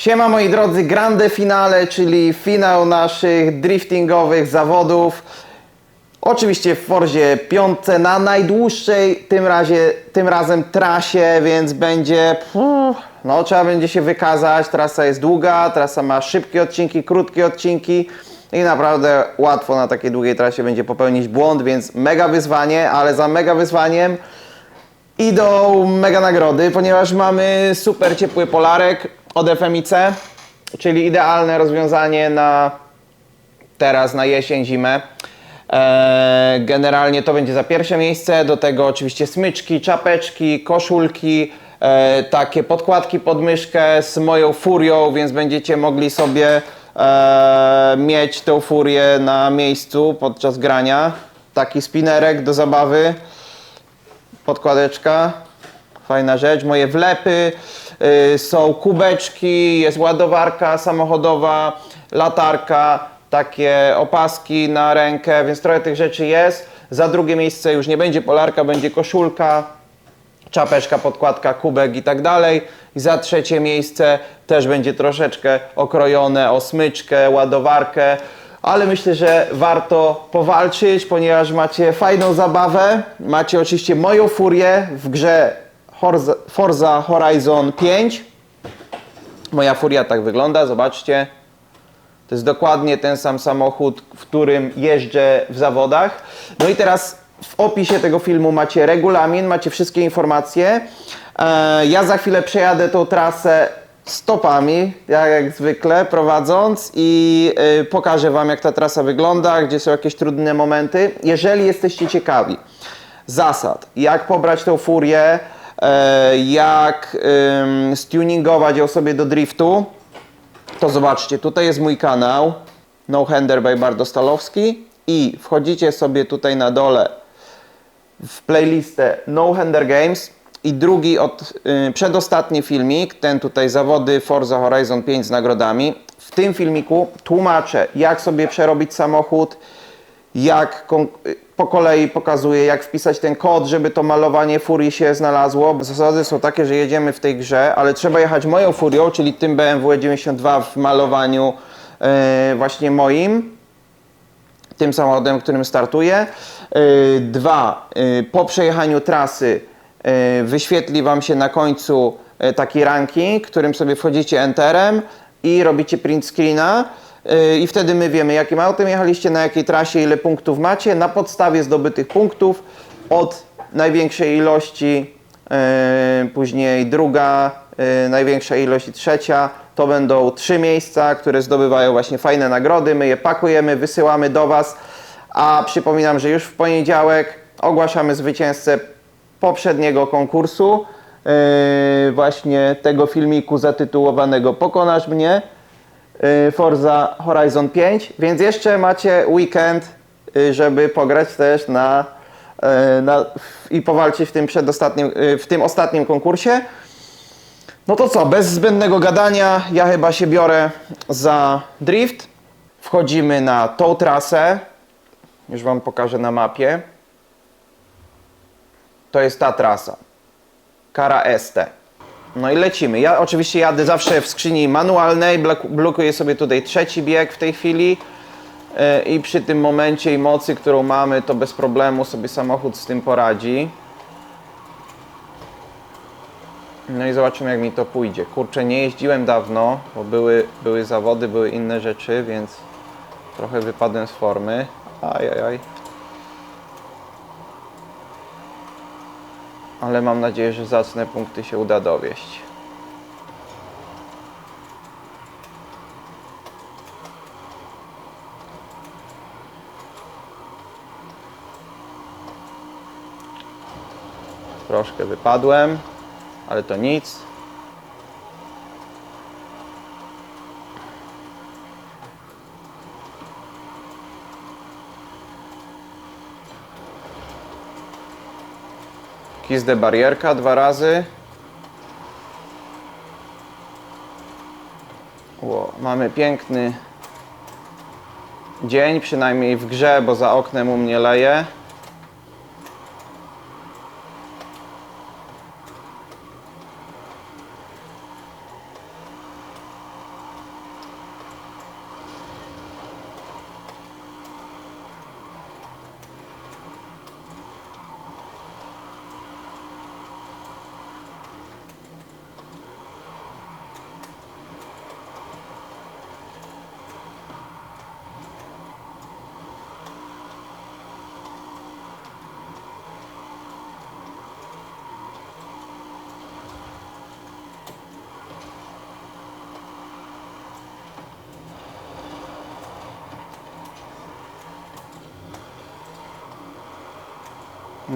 Siema moi drodzy, grande finale, czyli finał naszych driftingowych zawodów. Oczywiście w Forzie piątce na najdłuższej tym, razie, tym razem trasie, więc będzie. No, trzeba będzie się wykazać. Trasa jest długa, trasa ma szybkie odcinki, krótkie odcinki i naprawdę łatwo na takiej długiej trasie będzie popełnić błąd, więc mega wyzwanie, ale za mega wyzwaniem idą mega nagrody, ponieważ mamy super ciepły polarek od FMIC, czyli idealne rozwiązanie na teraz, na jesień, zimę. Eee, generalnie to będzie za pierwsze miejsce, do tego oczywiście smyczki, czapeczki, koszulki, e, takie podkładki pod myszkę z moją furią, więc będziecie mogli sobie e, mieć tę furię na miejscu podczas grania. Taki spinerek do zabawy podkładeczka, fajna rzecz. Moje wlepy, są kubeczki, jest ładowarka samochodowa, latarka, takie opaski na rękę, więc trochę tych rzeczy jest. Za drugie miejsce już nie będzie polarka, będzie koszulka, czapeczka, podkładka, kubek i tak dalej. I za trzecie miejsce też będzie troszeczkę okrojone o smyczkę, ładowarkę, ale myślę, że warto powalczyć, ponieważ macie fajną zabawę. Macie oczywiście moją furię w grze Forza, Horizon 5. Moja furia tak wygląda, zobaczcie. To jest dokładnie ten sam samochód, w którym jeżdżę w zawodach. No i teraz w opisie tego filmu macie regulamin, macie wszystkie informacje. E, Ja za chwilę przejadę tą trasę stopami, jak, zwykle, prowadząc i y, pokażę Wam, jak ta trasa wygląda, gdzie są jakieś trudne momenty. Jeżeli jesteście ciekawi zasad, jak pobrać tą furię, e, jak ym, stuningować ją sobie do driftu, to zobaczcie, tutaj jest mój kanał No Hander by Bardo Stalowski i wchodzicie sobie tutaj na dole w playlistę No Hander Games i drugi od, y, przedostatni filmik, ten tutaj zawody Forza Horizon 5 z nagrodami. W tym filmiku tłumaczę jak sobie przerobić samochód, jak po kolei pokazuję jak wpisać ten kod, żeby to malowanie furii się znalazło. Zasady są takie, że jedziemy w tej grze, ale trzeba jechać moją furią, czyli tym BMW 92 w malowaniu y, właśnie moim tym samochodem, którym startuję. Yy, Dwa, yy, po przejechaniu trasy yy, wyświetli Wam się na końcu yy, taki ranking, którym sobie wchodzicie enterem i robicie print screena yy, i wtedy my wiemy, jakim autem jechaliście, na jakiej trasie, ile punktów macie. Na podstawie zdobytych punktów od największej ilości, yy, później druga, yy, największa ilość i trzecia. To będą trzy miejsca, które zdobywają właśnie fajne nagrody. My je pakujemy, wysyłamy do Was. A przypominam, że już w poniedziałek ogłaszamy zwycięzcę poprzedniego konkursu. yy, właśnie tego filmiku zatytułowanego Pokonasz mnie. Yy, Forza Horizon 5. Więc jeszcze macie weekend, yy, żeby pograć też na, yy, na, i powalczyć w tym przedostatnim, w tym ostatnim konkursie. No to co, bez zbędnego gadania, ja chyba się biorę za drift. Wchodzimy na tą trasę. Już Wam pokażę na mapie. To jest ta trasa. Kara Este. No i lecimy. Ja oczywiście jadę zawsze w skrzyni manualnej, blok- blokuję sobie tutaj trzeci bieg w tej chwili. Yy, I przy tym momencie i mocy, którą mamy, to bez problemu sobie samochód z tym poradzi. No i zobaczymy jak mi to pójdzie. Kurczę, nie jeździłem dawno, bo były, były zawody, były inne rzeczy, więc trochę wypadłem z formy. Ajajaj. Ale mam nadzieję, że zacne punkty się uda dowieść. Troszkę wypadłem, ale to nic. Kiss the barierka dwa razy. Ło, mamy piękny dzień, przynajmniej w grze, bo za oknem u mnie leje.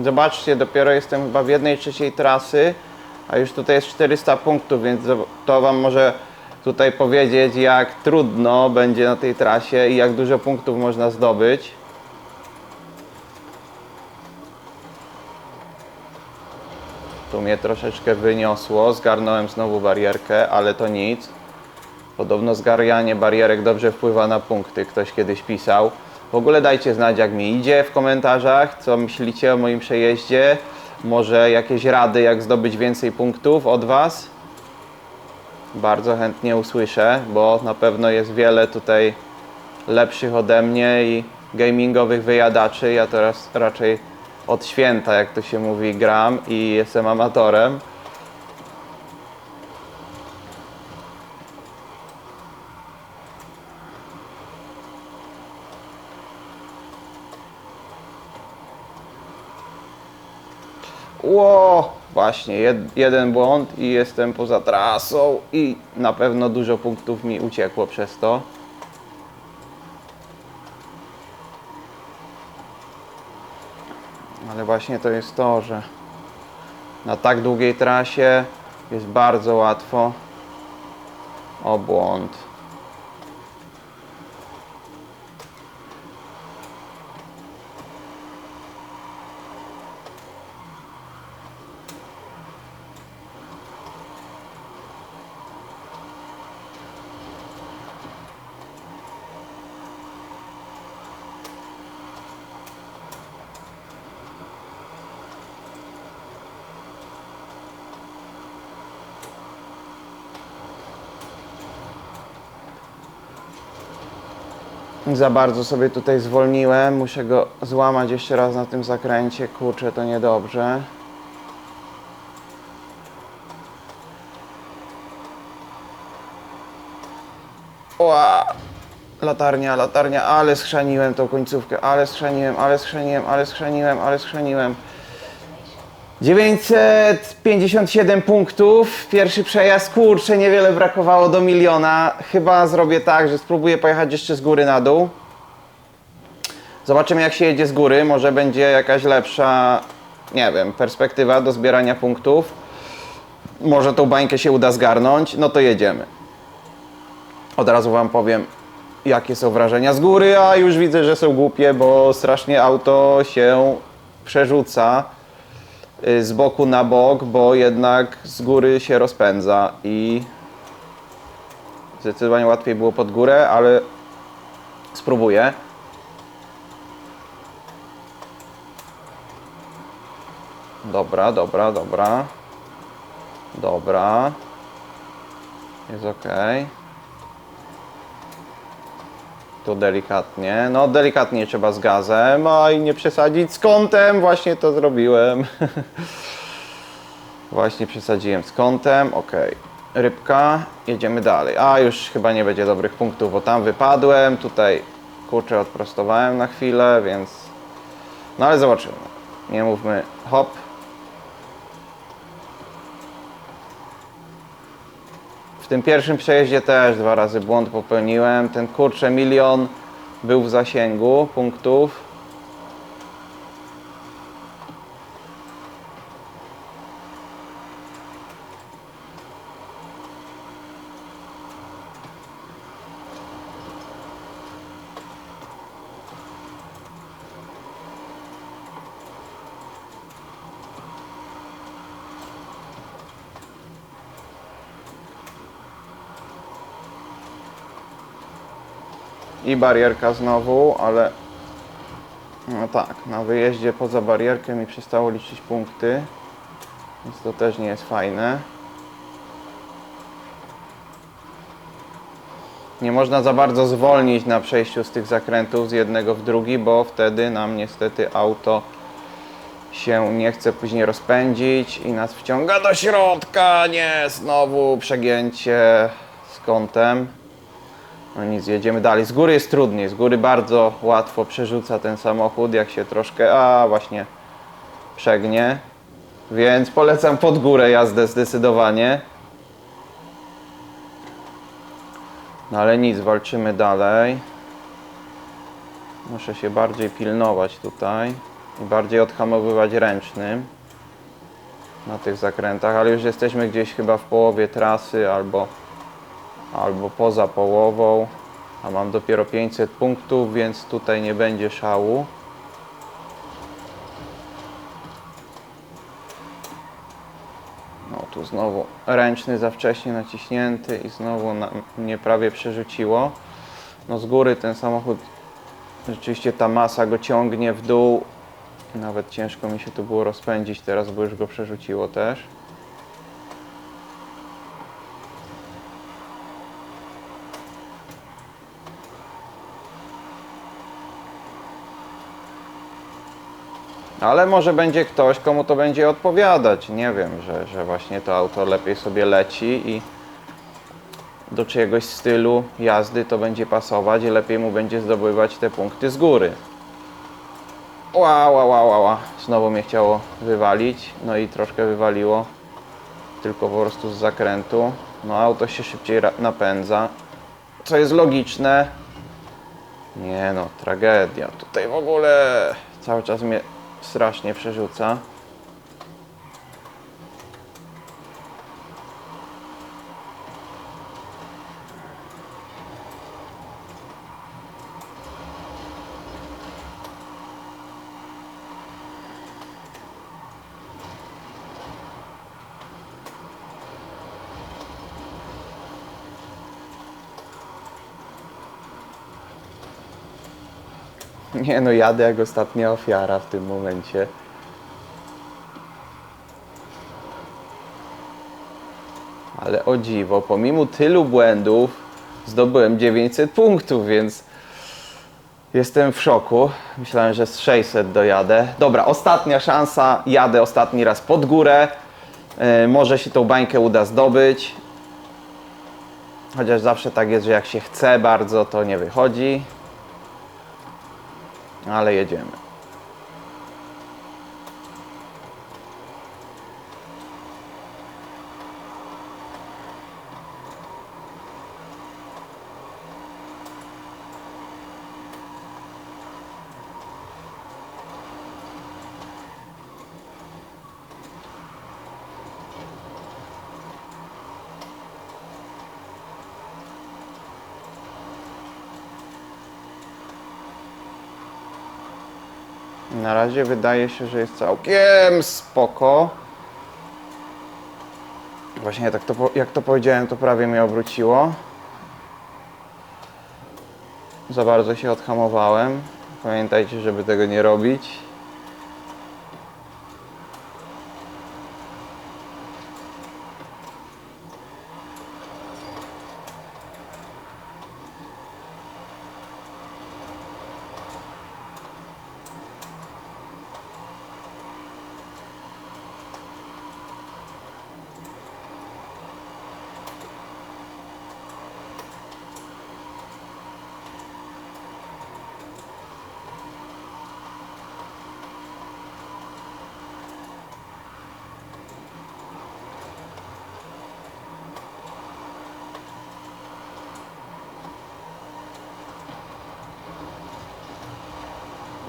Zobaczcie, dopiero jestem chyba w jednej trzeciej trasy, a już tutaj jest 400 punktów, więc to Wam może tutaj powiedzieć, jak trudno będzie na tej trasie i jak dużo punktów można zdobyć. Tu mnie troszeczkę wyniosło, zgarnąłem znowu barierkę, ale to nic. Podobno zgarnianie barierek dobrze wpływa na punkty, ktoś kiedyś pisał. W ogóle dajcie znać jak mi idzie w komentarzach, co myślicie o moim przejeździe. Może jakieś rady, jak zdobyć więcej punktów od Was. Bardzo chętnie usłyszę, bo na pewno jest wiele tutaj lepszych ode mnie i gamingowych wyjadaczy. Ja teraz raczej od święta, jak to się mówi, gram i jestem amatorem. Ło, właśnie, jed, jeden błąd i jestem poza trasą i na pewno dużo punktów mi uciekło przez to. Ale właśnie to jest to, że na tak długiej trasie jest bardzo łatwo o błąd. Za bardzo sobie tutaj zwolniłem. Muszę go złamać jeszcze raz na tym zakręcie. Kurczę, to niedobrze. Ła! Latarnia, latarnia, ale schrzaniłem tą końcówkę, ale schrzaniłem, ale schrzaniłem, ale schrzaniłem, ale schrzaniłem. 957 punktów, pierwszy przejazd, kurczę, niewiele brakowało do miliona. Chyba zrobię tak, że spróbuję pojechać jeszcze z góry na dół. Zobaczymy jak się jedzie z góry, może będzie jakaś lepsza, nie wiem, perspektywa do zbierania punktów. Może tą bańkę się uda zgarnąć, no to jedziemy. Od razu Wam powiem, jakie są wrażenia z góry, a już widzę, że są głupie, bo strasznie auto się przerzuca z boku na bok, bo jednak z góry się rozpędza i zdecydowanie łatwiej było pod górę, ale spróbuję. Dobra, dobra, dobra. Dobra. Jest ok. Tu delikatnie. No, delikatnie trzeba z gazem, a i nie przesadzić z kątem. Właśnie to zrobiłem. Właśnie przesadziłem z kątem. Ok. Rybka. Jedziemy dalej. A już chyba nie będzie dobrych punktów, bo tam wypadłem. Tutaj kurczę odprostowałem na chwilę, więc. No ale zobaczymy. Nie mówmy hop. W tym pierwszym przejeździe też dwa razy błąd popełniłem. Ten kurczę milion był w zasięgu punktów. I barierka znowu, ale no tak, na wyjeździe poza barierkę mi przestało liczyć punkty, więc to też nie jest fajne. Nie można za bardzo zwolnić na przejściu z tych zakrętów z jednego w drugi, bo wtedy nam niestety auto się nie chce później rozpędzić i nas wciąga do środka. Nie, znowu przegięcie z kątem. No nic, jedziemy dalej. Z góry jest trudniej, z góry bardzo łatwo przerzuca ten samochód, jak się troszkę, a właśnie przegnie. Więc polecam pod górę jazdę zdecydowanie. No ale nic, walczymy dalej. Muszę się bardziej pilnować tutaj. i bardziej odhamowywać ręcznym na tych zakrętach, ale już jesteśmy gdzieś chyba w połowie trasy albo, albo poza połową, a mam dopiero 500 punktów, więc tutaj nie będzie szału. No tu znowu ręczny za wcześnie naciśnięty i znowu na, mnie prawie przerzuciło. No z góry ten samochód, rzeczywiście ta masa go ciągnie w dół. Nawet ciężko mi się tu było rozpędzić teraz, bo już go przerzuciło też. Ale może będzie ktoś, komu to będzie odpowiadać. Nie wiem, że, że właśnie to auto lepiej sobie leci i do czyjegoś stylu jazdy to będzie pasować i lepiej mu będzie zdobywać te punkty z góry. Ła, ła, ła, ła, ła. Znowu mnie chciało wywalić, no i troszkę wywaliło, tylko po prostu z zakrętu. No auto się szybciej napędza, co jest logiczne. Nie no, tragedia. Tutaj w ogóle cały czas mnie strasznie przerzuca. Nie no, jadę jak ostatnia ofiara w tym momencie. Ale o dziwo, pomimo tylu błędów zdobyłem 900 punktów, więc jestem w szoku. Myślałem, że z 600 dojadę. Dobra, ostatnia szansa. Jadę ostatni raz pod górę. Yy, może się tą bańkę uda zdobyć. Chociaż zawsze tak jest, że jak się chce bardzo, to nie wychodzi. Ale jedziemy. Na razie wydaje się, że jest całkiem spoko. Właśnie tak to, jak to powiedziałem, to prawie mnie obróciło. Za bardzo się odhamowałem. Pamiętajcie, żeby tego nie robić.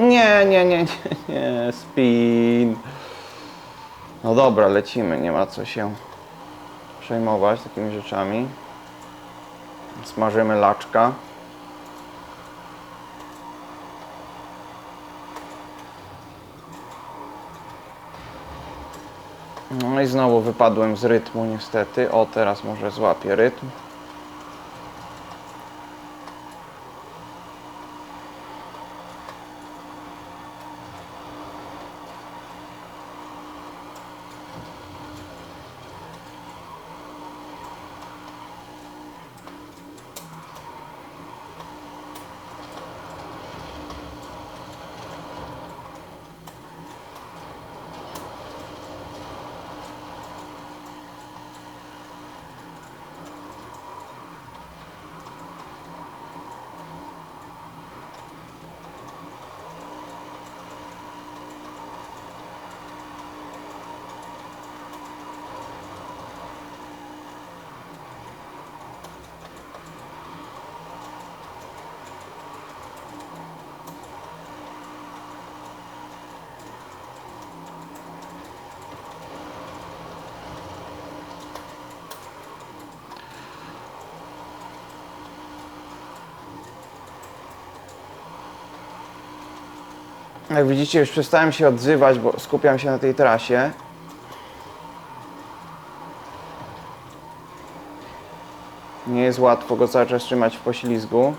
Nie, nie, nie, nie, nie, spin. No dobra, lecimy, nie ma co się przejmować takimi rzeczami. Smażymy laczka. No i znowu wypadłem z rytmu niestety. O, teraz może złapię rytm. Jak widzicie, już przestałem się odzywać, bo skupiam się na tej trasie. Nie jest łatwo go cały czas trzymać w poślizgu.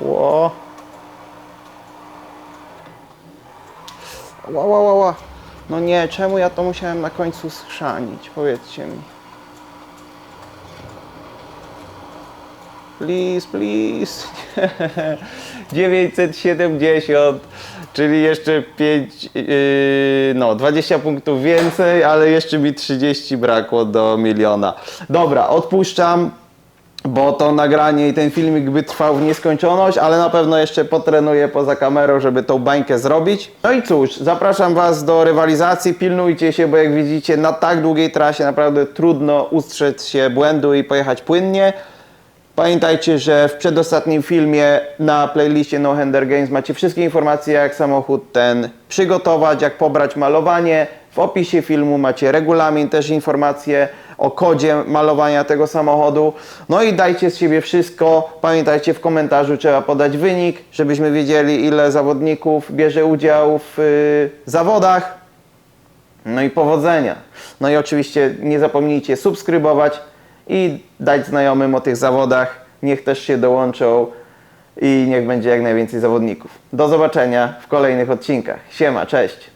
Ło. Ła, ła, ła, ła. No nie, czemu ja to musiałem na końcu schrzanić? Powiedzcie mi. Please, please. 970, czyli jeszcze 5, yy, no 20 punktów więcej, ale jeszcze mi 30 brakło do miliona. Dobra, odpuszczam bo to nagranie i ten filmik by trwał w nieskończoność, ale na pewno jeszcze potrenuję poza kamerą, żeby tą bańkę zrobić. No i cóż, zapraszam Was do rywalizacji, pilnujcie się, bo jak widzicie na tak długiej trasie naprawdę trudno ustrzec się błędu i pojechać płynnie. Pamiętajcie, że w przedostatnim filmie na playliście No Hander Games macie wszystkie informacje, jak samochód ten przygotować, jak pobrać malowanie. W opisie filmu macie regulamin, też informacje o kodzie malowania tego samochodu. No i dajcie z siebie wszystko. Pamiętajcie, w komentarzu trzeba podać wynik, żebyśmy wiedzieli, ile zawodników bierze udział w y, zawodach. No i powodzenia. No i oczywiście nie zapomnijcie subskrybować i dać znajomym o tych zawodach. Niech też się dołączą i niech będzie jak najwięcej zawodników. Do zobaczenia w kolejnych odcinkach. Siema, cześć!